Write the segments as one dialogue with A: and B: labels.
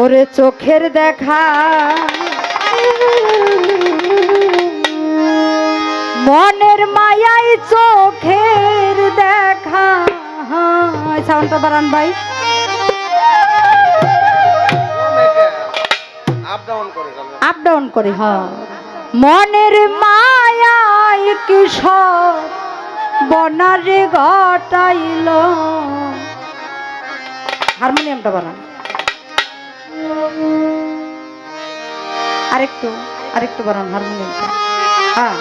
A: ওরে চোখের দেখা। মনের মায়াই চোখের দেখা। সাউন্ডটা বারান ভাই।
B: আপ ডাউন করে
A: হ মনের মায়াই কিশোর, বনারে ঘটাইল হারমোনিয়ামটা বানান। আরেকটু আরেকটু বরং হারমোনিয়ামটা হ্যাঁ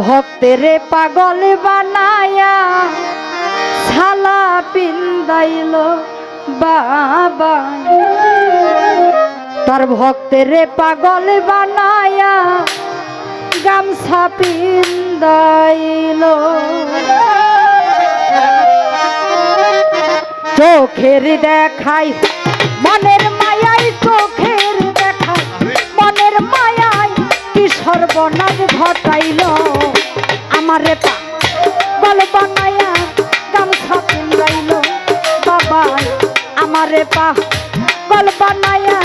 A: ভক্তের পাগল বানায়া শালা পিন্দাইল বাবা। তার ভক্তের পাগল বানায়া গামছা পিন্দাইল। চোখের দেখাই মনের মায়াই চোখ সর্বনাশ ঘটাইল আমার রেপা বল বানায়া গামছা পিন্দাইল বাবা আমার রেপা বল বানায়া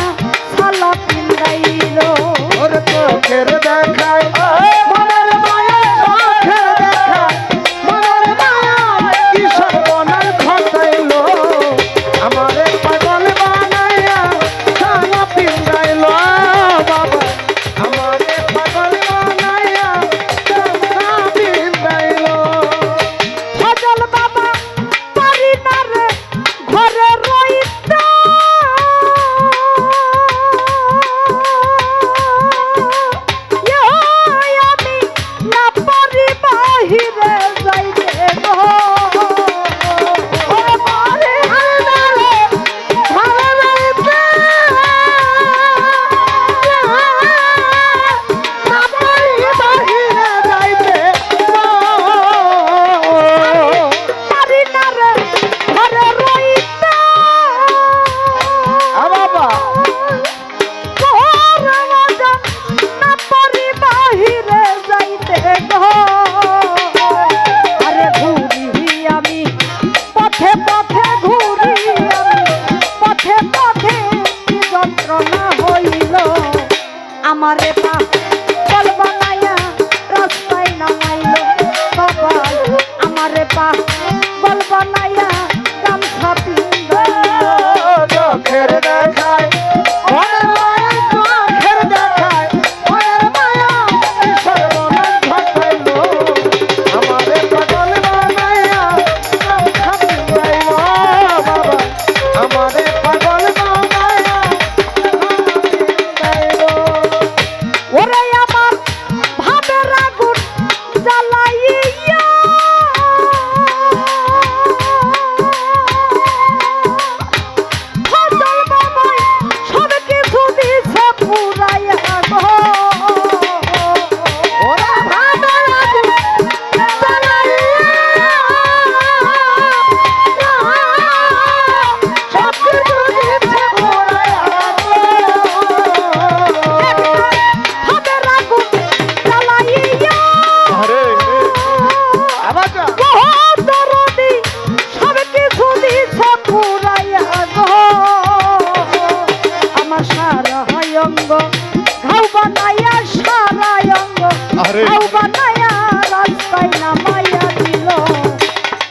B: বাবা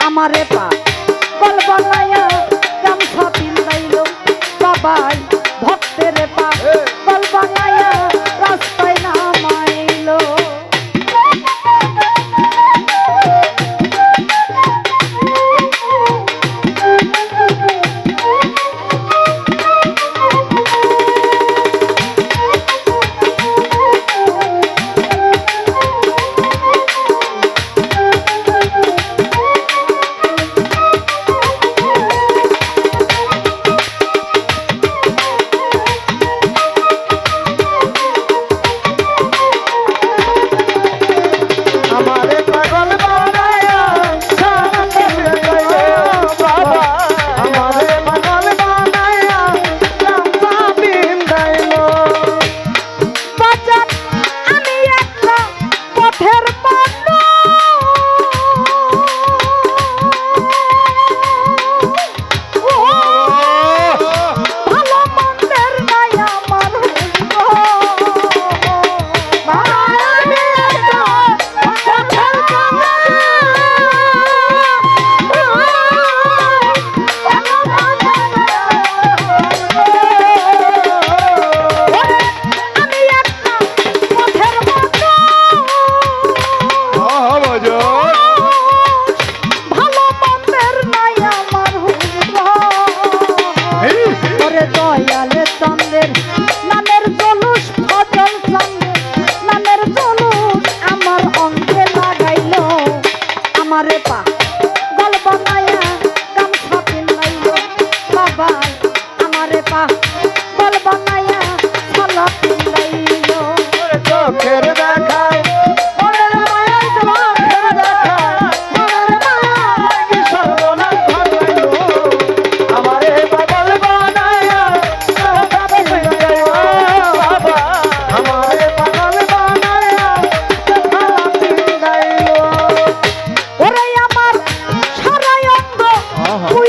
B: আমারে
A: পা
B: ช่ว